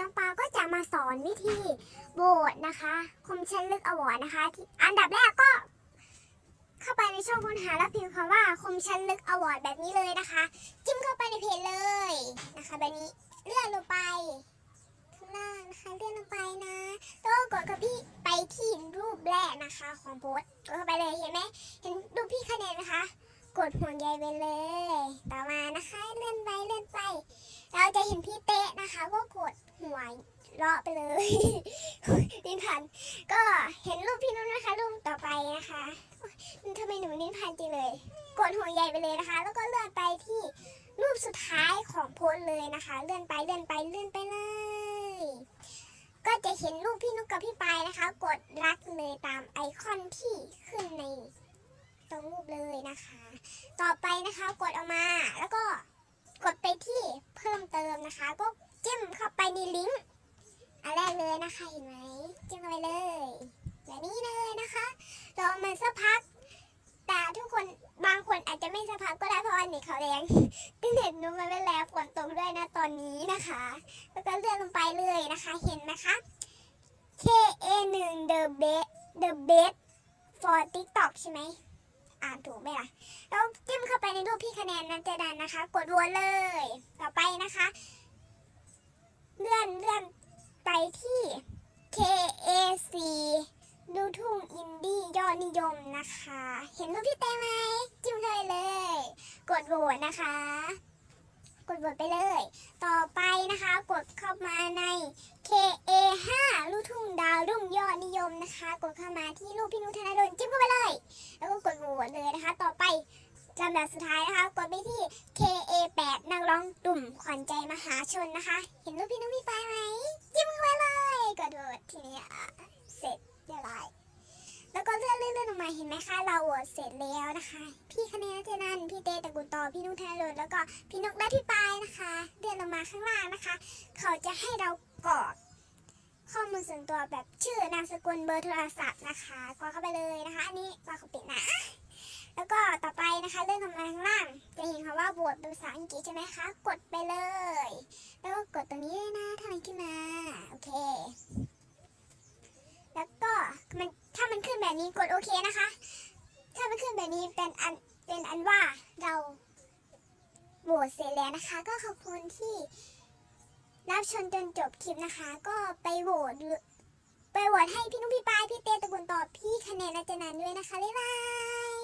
น้องปาก็จะมาสอนวิธีโหวตนะคะ คมชันลึกอวอร์ดนะคะ อันดับแรกก็ เข้าไปในช่องค้นหาแล้วพิมพ์คำว่าคมชันลึกอวอร์ดแบบนี้เลยนะคะ จิ้มเข้าไปในเพจเลยนะคะ แบบนี้เลื่อนลงไปข้างล่างนะคะเลื่อนลงไปนะแล้วก็กดกับพี่ไปที่รูปแรกนะคะ ของโพสต์กดเข้าไปเลยเห็นไหมเห็นรูปพี่คะแนนนะคะ กดห่วงใยไปเลย ต่อมานะคะเลื่อนไปเลื่อนไป เราจะเห็นพี่เตะนะคะก็กด หัวเราะไปเลยนินพันก็เห็นรูปพี่นุ่นนะคะรูปต่อไปนะคะทำไมหนูนินพันจังเลยกดหัวใหญ่ไปเลยนะคะ แล้วก็เลื่อนไปที่รูปสุดท้ายของโพสเลยนะคะ เลื่อนไปเลื่อนไปเลื่อนไปเลย ก็จะเห็นรูปพี่นุกกับพี่ปายนะคะ กดรักเลยตามไอคอนที่ขึ้นในตรงรูปเลยนะคะ ต่อไปนะคะกดออกมาแล้วก็กดไปที่เพิ่มเติมนะคะ ก็ จิ้มเข้าไปในลิงก์อันแรกเลยนะคะเห็นไหมจิ้มเข้าไปเลยแบบนี้เลยนะคะรอมันสักพัก แต่ทุกคนบางคนอาจจะไม่สักพักก็ได้เพราะว่าเน็ตเขาแรงก็เน็ตหนูมันไม่แรงฝนตกด้วยนะตอนนี้นะคะ แล้วก็เลื่อนลงไปเลยนะคะเห็นไหมคะ KA 1 The Best The Best for TikTok ใช่ไหมอ่านถูกไหมล่ะแล้วจิ้มเข้าไปในรูปพี่คะแนนนั้นจะดันนะคะ กดโหวเลย ต่อไปนะคะ เลื่อนเลื่อนไปที่ KAC ดูทุ่งอินดี้ยอดนิยมนะคะ เห็นรูปพี่เต้ไหมจิ้มเลยเลย กดโหวตนะคะ กดโหวตไปเลย ต่อไปนะคะกดเข้ามาใน KA5 ลูกทุ่งดาวรุ่งยอดนิยมนะคะ กดเข้ามาที่รูปพี่นุธนาดลจิ้มเข้าไปเลย แล้วก็กดโหวตเลยนะคะ ต่อไปลำดับสุดท้ายนะคะกดไปที่ KA8 นักร้องตุ่มขวัญใจมหาชนนะคะ เห็นรูปพี่นุ้งพี่ปายไหมจิ้มเข้เลยกดโหวตทีนี้เสร็จเรียบร้อยแล้วก็เลื่อนเลื่อนเลื่อนลงมาเห็นไหมคะเราโหวตเสร็จแล้วนะคะ พี่คะแนนเจนันพี่เตตะกุลตอพี่นุ้งธนาดลแล้วก็พี่นกและพี่ปายนะคะเลื่อนลงมาข้างล่างนะคะ เขาจะให้เรากรอกข้อมูลส่วนตัวแบบชื่อนามสกุลเบอร์โทรศัพท์นะคะกรอกเข้าไปเลยนะคะอันนี้กรอกเขาปิดนะ แล้วก็ต่อไปนะคะเลื่อนลงมาข้างล่างจะเห็นคำว่าโหวตเป็นภาษาอังกฤษใช่ไหมคะ กดไปเลย แล้วก็กดตรงนี้เลยนะถ้ามันขึ้นมาโอเค แล้วก็มันถ้ามันขึ้นแบบนี้กดโอเคนะคะ ถ้ามันขึ้นแบบนี้เป็นอันเป็นอันว่าเราโหวตเสร็จแล้วนะคะ ก็ขอบคุณที่รับชมจนจบคลิปนะคะ ก็ไปโหวตไปโหวตให้พี่นุ้งพี่ปายพี่เต้ตะกุนตอบพี่คะแนนและเจนันด้วยนะคะบ๊ายบาย